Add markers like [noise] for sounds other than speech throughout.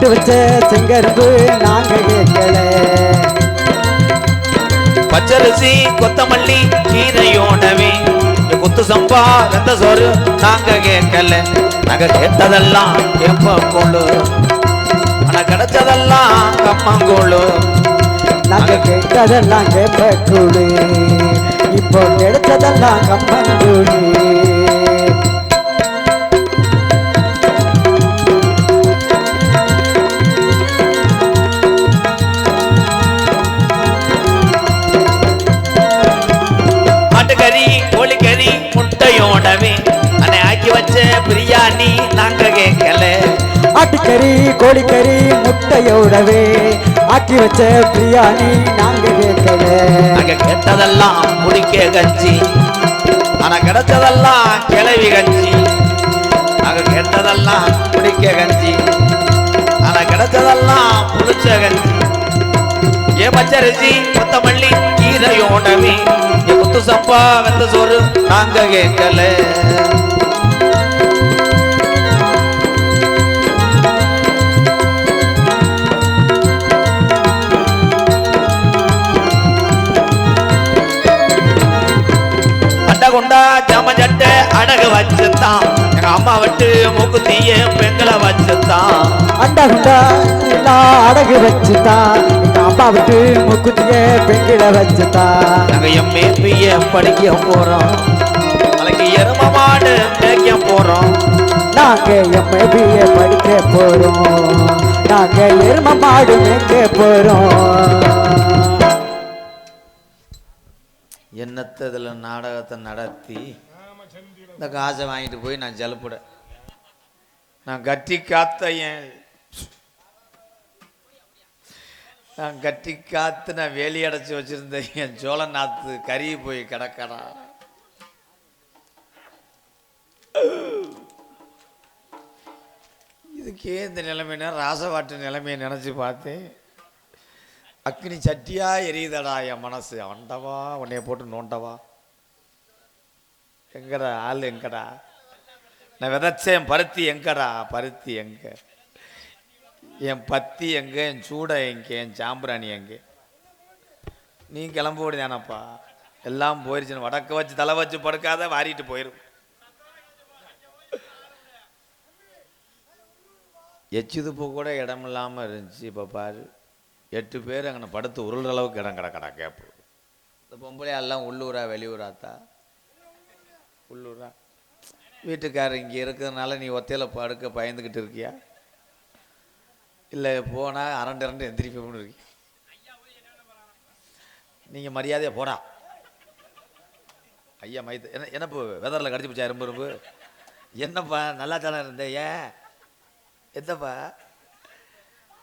நட்டு வச்ச செங்கரும்பு நாங்க கேட்கல. பச்சரிசி கொத்தமல்லி கீரையோடவே குத்து சம்பா வெந்த சோறு நாங்க கேட்கல. நாங்க கேட்டதெல்லாம் கேப்பங்கோளு ஆனா கிடைச்சதெல்லாம் கம்மங்கோளு. நாங்க கேட்டதெல்லாம் கேட்ப கூடு இப்போ கிடைச்சதெல்லாம் கம்மங்கூடு. ஆட்டுக்கறி கோழிக்கறி முட்டையோடவே அன்னை ஆக்கி வச்ச பிரியாணி நாங்க கேட்கல. ஆட்டுக்கறி கோழிக்கறி முட்டையோடவே ஆக்கி வச்ச பிரியாணி நாங்க கேட்கல. நாங்க கேட்டதெல்லாம் முடிக்க கஞ்சி. ஆனா கிடைச்சதெல்லாம் கிளவி கஞ்சி. நாங்க கேட்டதெல்லாம் குடிக்க கஞ்சி. ஆனா கிடைச்சதெல்லாம் புளிச்ச கஞ்சி. ஏ பச்சரிசி கொத்தமல்லி கீரையோடவே ஏ குத்து சப்பா வெந்த சோறு நாங்க கேட்கல. அட்டை கொண்டா ஜம சட்டை அடகு வச்சுத்தான். எங்க அம்மா விட்டு மூக்குத்திய பெண்களை வச்சுத்தான். அண்டா குண்டா எல்லாம் அடகு வச்சுதான் எங்க அம்மா விட்டு முக்குத்திய பெண்கிட வச்சுதான் எம்ஏ பிஏ படிக்க போறோம். நாளைக்கு எரும மாடு மேய்க்க போறோம். நாங்க எம்ஏபிஏ படிக்க போறோம். நாங்க எரும மாடு மேய்க்க போறோம். என்னத்தை இதில் நாடகத்தை நடத்தி இந்த காசை வாங்கிட்டு போய் நான் ஜலப்பட. நான் கட்டி காத்த என் நான் கட்டி காத்து நான் வேலி அடைச்சி வச்சிருந்த என் சோழ நாத்து கறி போய் கிடக்கடா. இதுக்கே இந்த நிலைமைனா ராசவாட்டு நிலைமையை நினச்சி பார்த்தேன். அக்னி சட்டியாக எரியுதடா என் மனசு. அண்டவா உன்னைய போட்டு நோண்டவா. எங்கடா ஆள் எங்கடா? நான் விதைச்சேன் பருத்தி எங்கடா? பருத்தி எங்க? என் பத்தி எங்க? என் சூடை எங்க? என் சாம்பிராணி எங்க? நீ கிளம்ப விடுதானப்பா எல்லாம் போயிருச்சு வடக்க வச்சு தலை வச்சு படுக்காத வாரிட்டு போயிடும் எச்சுதுப்பு கூட இடம் இல்லாமல் இருந்துச்சு இப்போ பாரு. எட்டு பேர் அங்கே படுத்து உருள் அளவுக்கு இடம் கிடக்கடா கேப்பு. இந்த பொம்பளை எல்லாம் உள்ளூரா வெளியூராத்தா உள்ளூரா வீட்டுக்காரர் இங்கே இருக்கிறதுனால நீ ஒத்தையில் படுக்க பயந்துக்கிட்டு இருக்கியா? இல்லை போனால் அரண்டு அரண்டு எந்திரிப்போம்னு இருக்கியா நீங்கள் மரியாதையாக போடா. ஐயா மைத்து என்ன என்னப்போ வெதரில் கடிச்சு போச்சா ரொம்ப ரொம்ப என்னப்பா நல்லா தானே இருந்தே ஏன்? எத்தப்பா?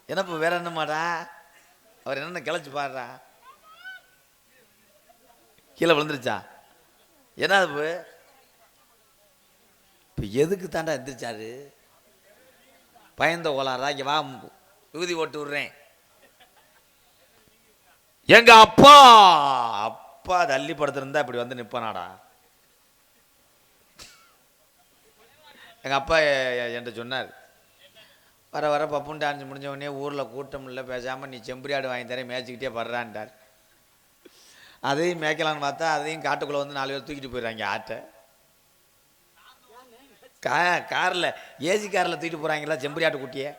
என்னப்பா வேற என்னமாடா? அவர் என்னென்ன கிளச்சி பாடுறா? கீழே விழுந்துருச்சா? என்ன அது? இப்போ எதுக்கு தாண்டா எந்திரிச்சாரு? பயந்த ஓலாரா இங்கே வா விகுதி ஓட்டு விடுறேன். எங்க அப்பா! அப்பா தள்ளி படுத்திருந்தா இப்படி வந்து நிற்பனாடா எங்கள் அப்பா என்கிட்ட சொன்னார். வர வர பப்புன் டான்ஸ் முடிஞ்ச உடனே ஊரில் கூட்டம் இல்லை பேசாமல் நீ செம்பரியாடு வாங்கி தரேன் மேய்ச்சிக்கிட்டே படுறான்ட்டார். அதையும் மேய்க்கலான்னு பார்த்தா அதையும் காட்டுக்குள்ளே வந்து நாலு பேர் தூக்கிட்டு போயிடுறாங்க ஆட்டை. கா காரில் ஏசி காரில் தூக்கிட்டு போகிறாங்களா செம்பரியாட்டு குட்டியை?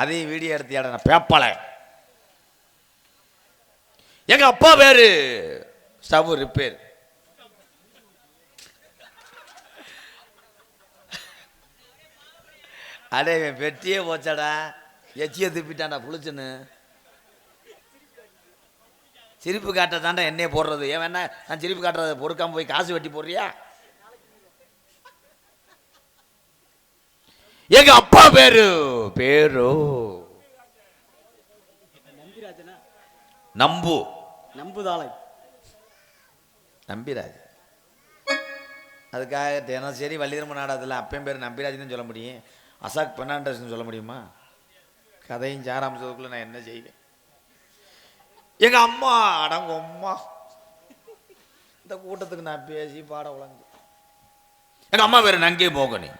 அதையும் வீடியோ எடுத்து ஆட பேப்பலை எங்கள் அப்பா பேர் ஸ்டவ் ரிப்பேர் அடே இவன் வெட்டியே போச்சாடா. எச்சியை திருப்பிட்டான்டா புளிச்சுன்னு. சிரிப்பு காட்ட தாண்டா என்னைய போடுறது. ஏன் வேணா நான் சிரிப்பு காட்டுறதை பொறுக்காமல் போய் காசு வெட்டி போடுறியா? எங்க அப்பா பேரு? பேரு? நம்பு. நம்புதாளை. நம்பிராஜ். அதுக்காக தினசரி வள்ளிதர்ம நாடகத்தில் அப்பையும் பேர் நம்பிராஜ்னு சொல்ல முடியும். அசாக் பெர்னாண்டஸ்னு சொல்ல முடியுமா? கதையும் சாராம்சத்துக்குள்ள நான் என்ன செய்வேன்? எங்க அம்மா அடங்க அம்மா. இந்த கூட்டத்துக்கு நான் பேசி பாட உழங்கு எங்க அம்மா பேர் நங்கே மோகனி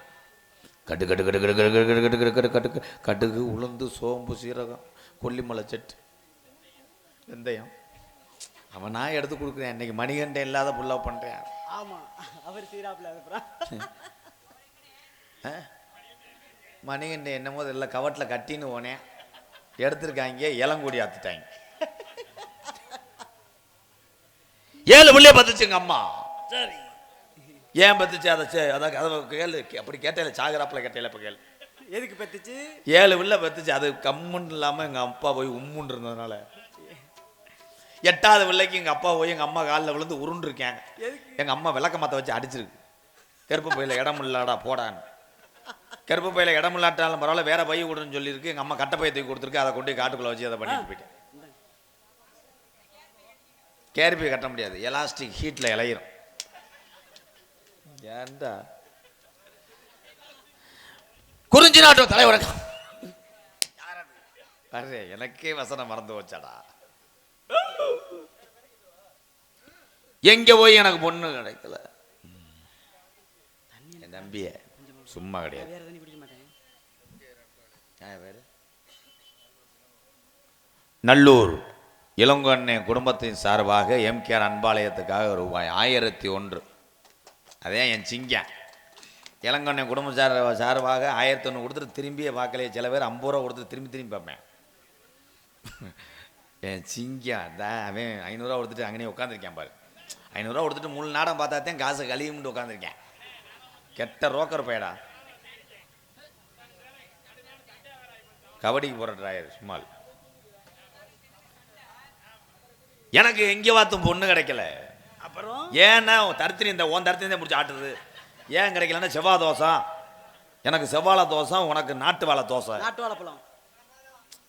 கட்டு கட்டு கட்டு கட்டு கட்டு கட்டு கட்டு கட்டு கட்டு கட்டு கட்டுக்கு உளுந்து சோம்பு சீரகம் கொல்லிமலை செட்டு வெந்தயம் அவன் நான் எடுத்து கொடுக்குறேன் இன்னைக்கு மணிகண்டன் இல்லாத புல்லா பண்ணுறேன் ஆமா அவர் சீராப்ல அப்புறம் மணிகண்டன் என்னமோ இல்லை கவட்டில் கட்டின்னு போனேன் எடுத்திருக்காங்க இளங்கூடி ஆத்துட்டாங்க ஏழு பிள்ளைய பத்துச்சுங்க அம்மா சரி ஏன் பத்துச்சு? அதை சே- அதை அதை கேளு. அப்படி கேட்டேல சாகராப்பில் கேட்டேல இப்போ கேளு. எதுக்கு பெத்துச்சு? ஏழு பிள்ளை பத்துச்சு. அது கம்முன்னு இல்லாமல் எங்கள் அப்பா போய் உம்முன்னு இருந்ததுனால. எட்டாவது பிள்ளைக்கு எங்கள் அப்பா போய் எங்கள் அம்மா காலில் விழுந்து உருண்டுருக்காங்க. எங்கள் அம்மா விளக்க மாற்ற வச்சு அடிச்சிருக்கு. கருப்பு பையில இடம் இல்லாடா போடான்னு. கருப்பு பையில இடம் இல்லாட்டாலும் பரவாயில்ல வேற பை கொடுன்னு சொல்லியிருக்கு. எங்கள் அம்மா கட்டை பைய தூக்கி கொடுத்துருக்கு. அதை கொண்டு போய் காட்டுக்குள்ளே வச்சு அதை பண்ணிட்டு போயிட்டேன். கேரிப்பை கட்ட முடியாது. எலாஸ்டிக் ஹீட்டில் இலையிரும் ஏன்டா குறிஞ்சி நாட்டு தலைவர் அரே எனக்கே வசனம் மறந்து வச்சாடா எங்க போய் எனக்கு பொண்ணு கிடைக்கல? என் தம்பிய. சும்மா கிடையாது? நல்லூர். இளங்கண்ணே குடும்பத்தின் சார்பாக எம்கேஆர் அன்பாலயத்துக்காக ரூபாய் ஆயிரத்தி ஒன்று. அதே என் சிங்கம் இளங்கண்ணே குடும்ப சார் சார்பாக ஆயிரத்தி ஒன்று கொடுத்துட்டு திரும்பியே பார்க்கலையே சில பேர் ஐம்பது ரூபா கொடுத்துட்டு திரும்பி திரும்பி பார்ப்பேன். என் சிங்கம் தான் அவன் ஐநூறுரூவா கொடுத்துட்டு அங்கேயே உட்காந்துருக்கேன் பாரு. ஐநூறுரூவா கொடுத்துட்டு மூணு நாடம் பார்த்தா தான் காசு கழியும்னு உட்காந்துருக்கேன் கெட்ட ரோக்கர் போயிடா. கபடிக்கு போகிற டிராயர் சும்மால் எனக்கு எங்கே பார்த்தும் பொண்ணு கிடைக்கல. அப்புறம்? ஏன்னா உன் தருத்திரி இந்த உன் தருத்திரி தான் முடிச்சு ஆட்டுறது. ஏன் கிடைக்கலன்னா செவ்வாய் தோசம் எனக்கு செவ்வாழை தோசம் உனக்கு நாட்டு வாழை தோசை. நாட்டு வாழைப்பழம்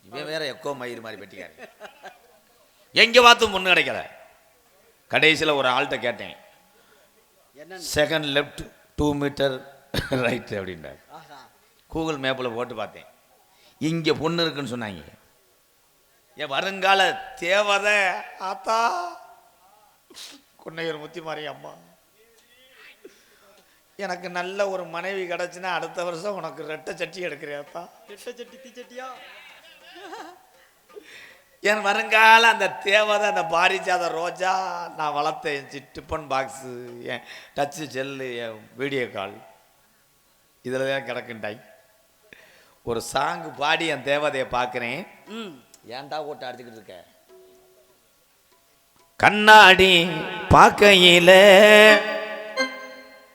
இவன் வேற எக்கோ மயிர் மாதிரி பெட்டிக்காரு எங்கே பார்த்தும் பொண்ணு கிடைக்கல. கடைசியில் ஒரு ஆள்கிட்ட கேட்டேன். Second left two metre right அப்படின்றார். கூகுள் மேப்பில் போட்டு பார்த்தேன். இங்கே பொண்ணு இருக்குன்னு சொன்னாங்க. என் வருங்கால தேவதை ஆத்தா. குன்னையூர் முத்திமாரி அம்மா. எனக்கு நல்ல ஒரு மனைவி கிடச்சுன்னா அடுத்த வருஷம் உனக்கு ரெட்டை சட்டி எடுக்கிறியாத்தா திட்ட சட்டி தீச்சட்டியா என் வருங்கால அந்த தேவதை அந்த பாரிஜாத ரோஜா நான் வளர்த்த என் டிஃபன் பாக்ஸு என் டச்சு செல்லு என் வீடியோ கால் இதில் தான் கிடக்குண்டாய். ஒரு சாங்கு பாடி என் தேவதையை பார்க்குறேன். ஏன்டா ஓட்டு அடிச்சுக்கிட்டு இருக்க? கண்ணாடி பார்க்கையில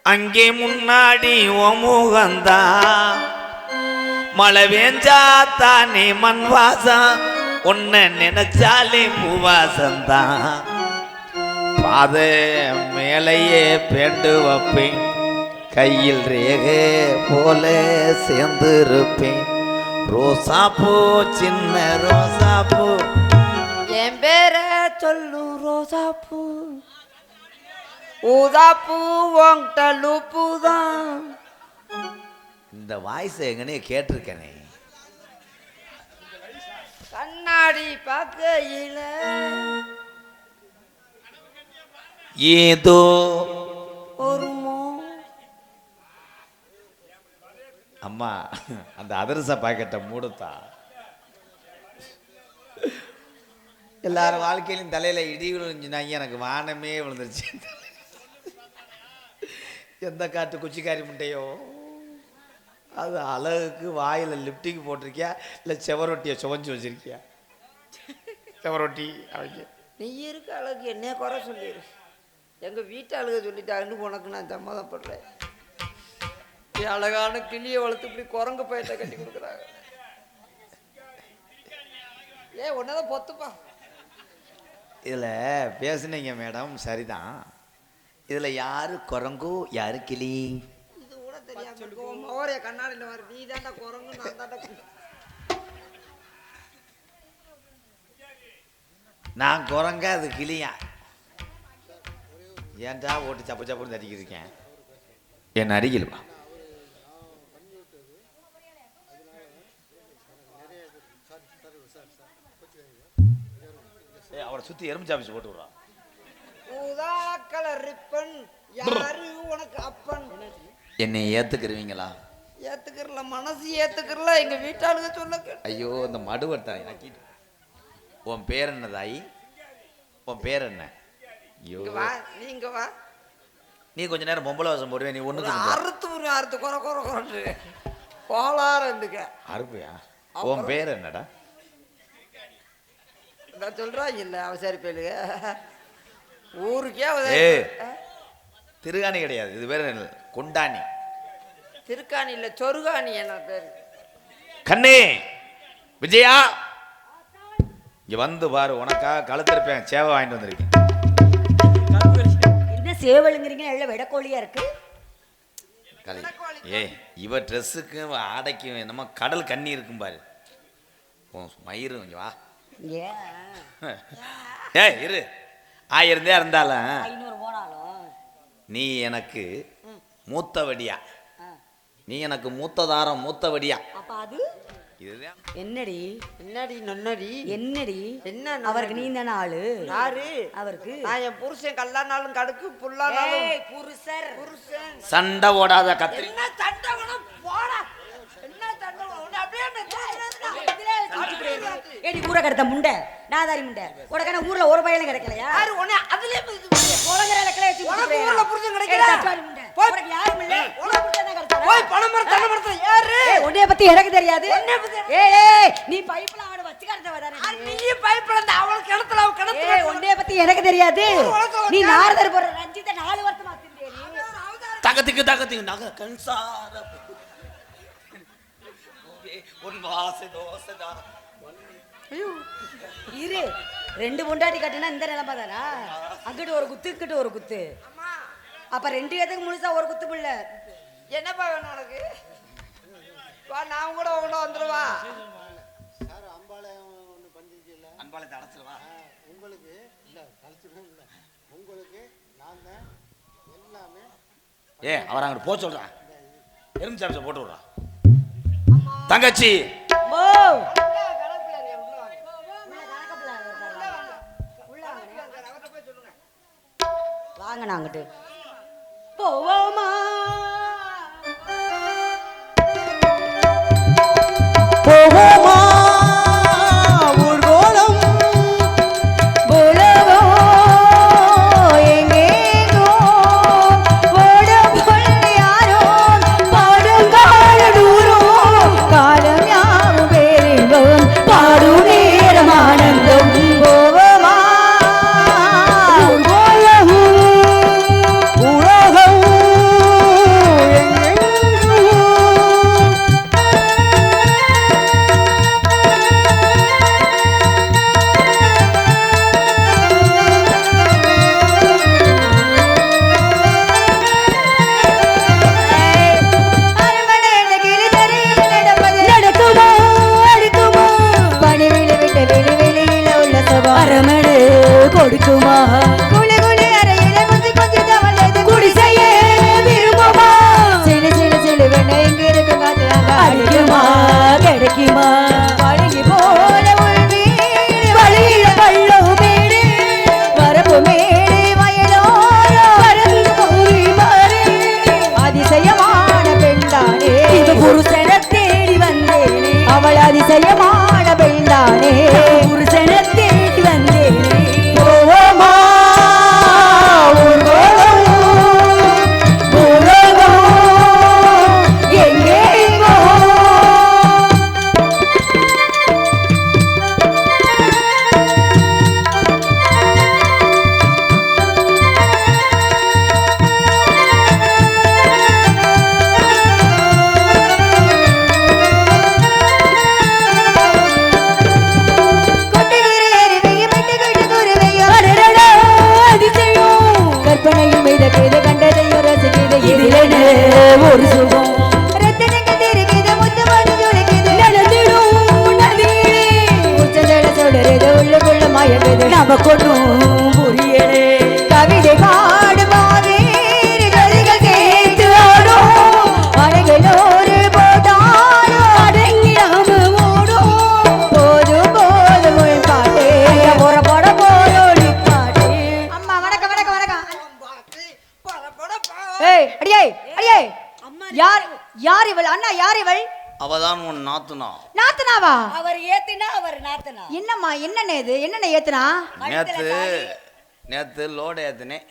அங்கே முன்னாடி ஒமுகந்தா மழை வேஞ்சா தானே மண் வாசம் உன்னை நினைச்சாலே பூவாசந்தான் பாத மேலேயே பேண்டு வைப்பேன் கையில் ரேகே போல சேர்ந்து இருப்பேன் ரோசாப்பூ சின்ன ரோசாப்பூ. என் பேர் சொல்லு ரோசாப்பூ ஊதாப்பூ உன்கிட்ட லூப்பு தான் இந்த வாய்ஸ் எங்கனே கேட்டிருக்கேனே. கண்ணாடி பார்க்கையில ஏதோ ஒரு மோ. அம்மா அந்த அதிரச பாக்கெட்டை மூடுத்தா. எல்லாரும் வாழ்க்கையிலும் தலையில் இடி விழுந்துச்சுனாங்க எனக்கு வானமே விழுந்துருச்சு. எந்த காற்று குச்சிக்காரி முட்டையோ? அது அழகுக்கு வாயில் லிப்டிக் போட்டிருக்கியா? இல்லை செவரொட்டியை சுவஞ்சு வச்சுருக்கியா? செவரொட்டி அவங்க நீ இருக்க அழகு என்ன குறை சொல்லிடு எங்கள் வீட்டு அழகு சொல்லிட்டாங்கன்னு உனக்கு நான் சம்மதப்படுறேன். நீ அழகான கிளியை வளர்த்து இப்படி குரங்கு பயத்தை கட்டி கொடுக்குறாங்க. ஏ உன்னதான் பொத்துப்பா இதில் பேசுனீங்க மேடம் சரிதான். இதில் யாரு குரங்கு யாரு கிளி? இது கூட மோரைய கண்ணாடியில் வர நீ தாண்டா குரங்கு நான் தாண்டா கிளி. நான் குரங்க அது கிளியா? ஏன்டா ஓட்டு சப்பு சப்புன்னு தட்டிக்கிருக்கேன் என் அருகில் வா. அவரை சுத்தி எறும்பு சாப்பிச்சு போட்டு விடுறான். ஊதா கலர் ரிப்பன் யாரு உனக்கு அப்பன்? என்னை ஏத்துக்கிறவீங்களா ஏத்துக்கிறல மனசு ஏத்துக்கிறல எங்க வீட்டாளுங்க சொல்ல ஐயோ இந்த மடுவட்டாய் நக்கிட்டு உன் பேர் என்ன தாயி உன் பேர் என்ன? ஐயோ. இங்க வா நீங்க வா. நீ கொஞ்ச நேரம் பொம்பளை வாசம் போடுவே நீ ஒண்ணுக்கு அறுத்து அறுத்து. குறை குறை குறைட்டு கோளாறு இருந்துக்க அறுப்பியா? உன் பேர் என்னடா? நான் சொல்றாங்க இல்ல அவசரி பேலுக ஊருக்கே. ஆ? திருகாணி கிடையாது. இது பேர்? கொண்டாணி. திருக்காணி இல்ல சொருகாணி என்ன பேரு. கண்ணே விஜயா? இங்க வந்து பாரு உனக்காக கழுத்திருப்பேன். சேவை வாங்கிட்டு வந்திருக்கேன். என்ன சேவலுங்கிறீங்க? எல்லாம் வெடக்கோழியா இருக்கு. கலை ஏய் இவ ட்ரெஸ்ஸுக்கும் ஆடைக்கும் என்னமோ கடல் கண்ணி இருக்கும் பாரு. உன் மயிரும் இங்க வா. [laughs] ஏய் இரு. ஆயிருந்தே இருந்தாலும். ஐநூறு போனாலும். நீ எனக்கு மூத்தவடியா. நீ எனக்கு மூத்ததாரம் மூத்தவடியா. அப்ப அது? இதுதான். என்னடி? என்னடி நொன்னடி? என்னடி? என்ன அவருக்கு நீ தானே ஆளு. யாரு? அவருக்கு. நான் என் புருஷன் கல்லானாலும் கடுக்கு புல்லானாலும். ஏய், புருஷர். புருஷன். சண்டை ஓடாத கத்திரி. என்ன சண்டை வேணும் போடா என்ன சண்டை வேணும்? உன்னை அப்படியே அந்த இதுல வச்சுக்கிட்டு ஏடி ஊர கடத்த முண்டை. நாதாரி முண்டை. உனக்கான ஊர்ல ஒரு பையனும் கிடைக்கலையா? யாரு? உன்னை அதுலயே. உலகிற இலக்கில வச்சு. ஊர்ல ஏய், கிடைக்கல? போய். யாரும் இல்ல. உனக்கு புருஷன் தான் கிடைச்சாரா? போய் பணம் மரம் தென்னை மரத்துல. ஏறு ஏய், உன்னைய பத்தி எனக்கு தெரியாது. ஏய் ஏய், நீ பைப்ல அவனை வச்சு கடத்த வரானே நீ. நீ பயப்பட அவள் கிணத்துல ஏய், கிணத்துல உன்னைய பத்தி எனக்கு தெரியாது. நீ நாரதர் போற ரஞ்சித நாலு வருஷமா தகத்துக்கு நக கன்சார உன் வாசை தோசைதா இரு. ரெண்டு பொண்டாட்டி கட்டினா இந்த நிலைமை தானா? அங்கிட்டு ஒரு குத்து இங்கிட்டு ஒரு குத்து. அப்ப ரெண்டு பேத்துக்கு முழுசா ஒரு குத்து பிள்ளை. என்னப்பா வேணும் உனக்கு? வா நான் கூட உங்களோட வந்துருவா. அன்பாலத்தை அடைச்சிருவா. உங்களுக்கு இல்லை கழிச்சுடும் இல்லை. உங்களுக்கு நான் தான் எல்லாமே ஏ அவர் அங்கிட்டு போக சொல்றான் எறும்பு சாப்பிச்ச போட்டு விடுறான் தங்கச்சி. வாங்க நாங்கிட்டு போவோமா? போவோமா? তোমার என்னம்மா என்னண்ணே இது? என்னண்ணே ஏத்துனா? நேத்து நேத்து லோடு ஏத்துனேன்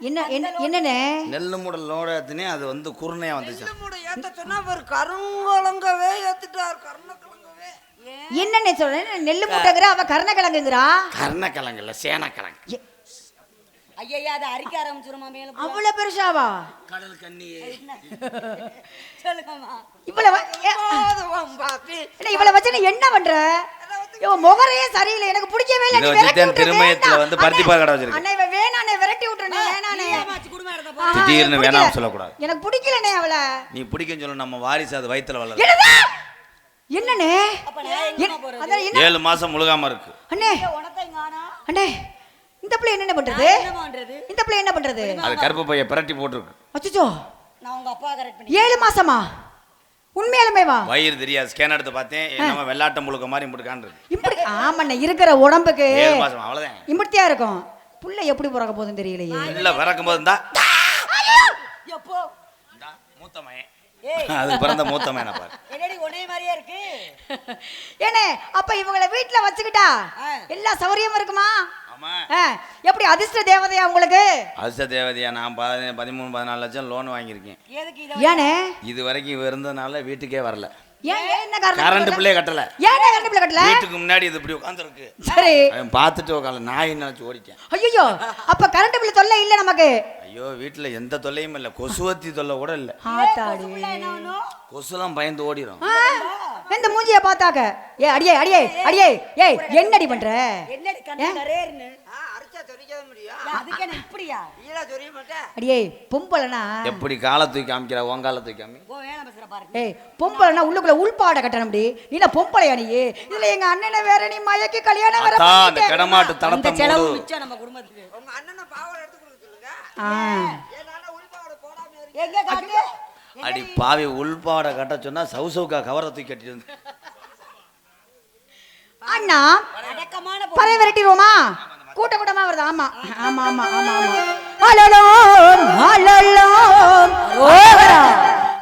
என்ன என்ன- என்னண்ணே? நெல்லு மூடல் லோடு ஏத்துனேன் அது வந்து குருணையா வந்துச்சு. மூட ஏத்த சொன்னா அவர் கருங்கலங்கவே ஏத்துட்டார் கருணக்கிழங்கவே. என்னண்ணே சொல்றேன் நெல்லு மூட்டைங்கிற? அவ கருணக்கிழங்குங்கிறா? கர்ணக்கிழங்கு இல்ல சேனக்கிழங்கு ஐயையா அதை அரிக்க ஆரம்பிச்சிருமா மேல போய். அவ்வளவு பெருசாவா? கடல் கண்ணியே சொல்லுங்கம்மா. இவ்வளவு இவ்வளவு வச்சு என்ன பண்ற? இவன் முகரையே சரியில்லை. எனக்கு பிடிக்கவே இல்லை. இதை நீ வச்சுட்டு விரட்டி என் விட்டுரு, திருமயத்துல வேண்டாம். வந்து பருத்தி பால் கடை வச்சிருக்கு. அண்ணே இவன் வேணாண்ணே விரட்டி திடீர்னு எனக்கு வேணாம் பிடிக்கல. சொல்லக்கூடாது. எனக்கு பிடிக்கலண்ணே அவளை. நீ பிடிக்கும் சொல்ல நம்ம வாரிசு அது வயித்துல வளரும் என்னது? என்னண்ணே? அப்ப நான் எங்கம்மா என்- போறது? அதான் என்ன? ஏழு மாசம் முழுகாம இருக்கு. அண்ணே. அண்ணே இந்த பிள்ளை என்ன பண்றது? நான் என்ன பண்றது? இந்த பிள்ளை என்ன பண்றது? அது கருப்பு பைய பிரட்டி போட்டிருக்கு. அச்சோ நான் உங்க அப்பா கரெக்ட் பண்ணி ஏழு மாசமா? உண்மையாலுமே வா. வயிறு தெரியாது. ஸ்கேன் எடுத்து பார்த்தேன். நம்ம வெள்ளாட்டம் முழுக்க மாதிரி இப்படிக்கான் இருக்கு இப்படி ஆமாண்ணே இருக்கிற உடம்புக்கு. அவ்வளவுதான். இப்படித்தான் இருக்கும். புள்ள எப்படி பிறக்க போகுதுன்னு தெரியலையே. இல்ல பிறக்கும் போது தான் எப்போ? மூத்த மயன் ஏய். அது பிறந்த மூத்த மயனை பாரு. என்னடி ஒரே மாதிரியே இருக்கு? ஏனே அப்ப இவங்கள வீட்டுல வச்சுக்கிட்டா. எல்லா சௌரியமும் இருக்குமா? எப்படி அதிர்ஷ்ட தேவதையா உங்களுக்கு? அரிச தேவதையா நான் பதி- பதிமூணு பதினாலு லட்சம் லோன் வாங்கியிருக்கேன். ஏனே? இது வரைக்கும் இருந்ததுனால வீட்டுக்கே வரல. கரண்ட் பிள்ளைய கட்டல? ஏனே கரண்ட் பிள்ளை கட்டல? வீட்டுக்கு முன்னாடி இது இப்படி உட்காந்துருக்கு சரி. பார்த்துட்டு உட்கால நாய் நினைச்சு ஓடிட்டேன். ஐயோ அப்ப கரண்ட் பிள்ளை தொல்லை இல்ல நமக்கு? ஐயோ வீட்டுல எந்த தொல்லையும் இல்லை. கொசுவத்தி தொல்லை கூட இல்லை. கொசுலாம் பயந்து ஓடிரும். இந்த மூஞ்சிய பார்த்தாக்க. ஏ அடியே அடியே அடியே. ஏய் என்னடி பண்ற? என்னடி கண்ணு அடியே பொம்பளைனா எப்படி காலை தூக்கி காமிக்கிற உன் காலை தூக்கி காமி? ஏய் பொம்பளைனா உள்ளுக்குள்ள உள்பாடை கட்டணும் அப்படி நீ என்ன பொம்பளையா நீ? இதுல எங்க அண்ணனை வேற நீ மயக்கி கல்யாணம் வேற அதான் அந்த பண்ணிட்ட. கிடமாட்டு அந்த தடத்தை செலவு மூடு. மிச்சம் நம்ம குடும்பத்துக்கு. உங்க அண்ணனை பாவம் எடுத்து கொடுக்க சொல்லுங்க. ஆ. என் அண்ணன் உள்பாவோட போடாம இருக்கு எங்க காட்டு அடி. பாவி உள்பாவடை கட்ட சொன்னா சவுசவுக்கா கவரை தூக்கி கட்டிட்டு அண்ணா. பறை விரட்டிடுவோமா? கூட்ட கூட்டமா வருது. ஆமா. ஆமா ஆமா ஆமா ஆமா. அலலோம் அலலோம் ஓவரா.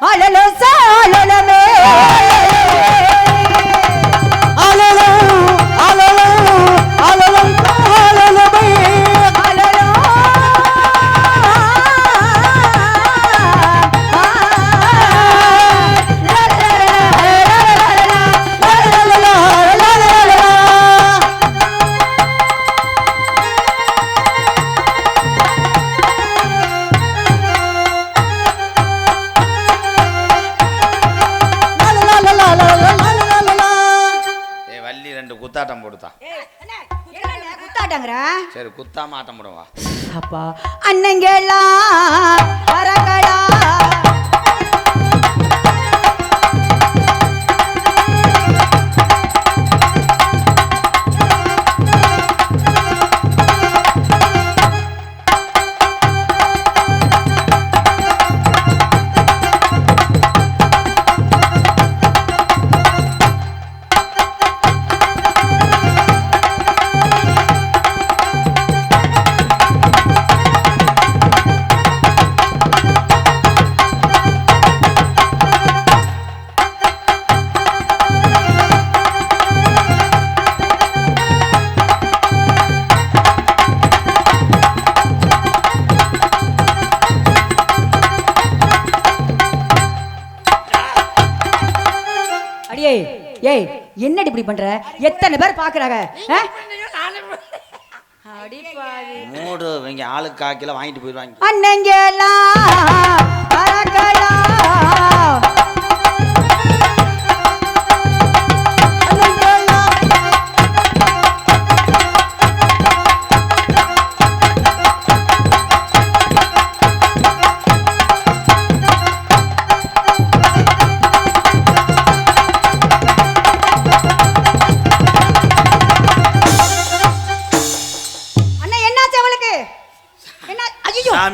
அலலோ சாலலமே ஏய் என்னடி இப்படி பண்ற? எத்தனை பேர் பாக்குறாங்க? மூடு இவங்க ஆளுக்கு காக்கில வாங்கிட்டு போயிடுவாங்க. அண்ணங்கெல்லாம்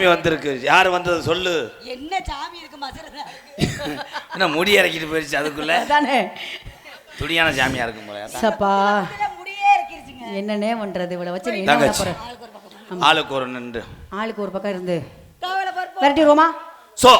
சாமி வந்திருக்கு. யார் வந்தது சொல்லு. என்ன சாமி இருக்கு மசரதா? என்ன முடி இறக்கிட்டு போயிடுச்சு அதுக்குள்ள? தானே துடியான சாமியா இருக்கும் போல. சப்பா. முடியே பண்றது இவளை வச்சு என்ன பண்ண தங்கச்சி. போற? ஆளுக்கு ஒரு நின்று. ஆளுக்கு ஒரு பக்கம் இருந்து. விரட்டிடுவோமா சோ.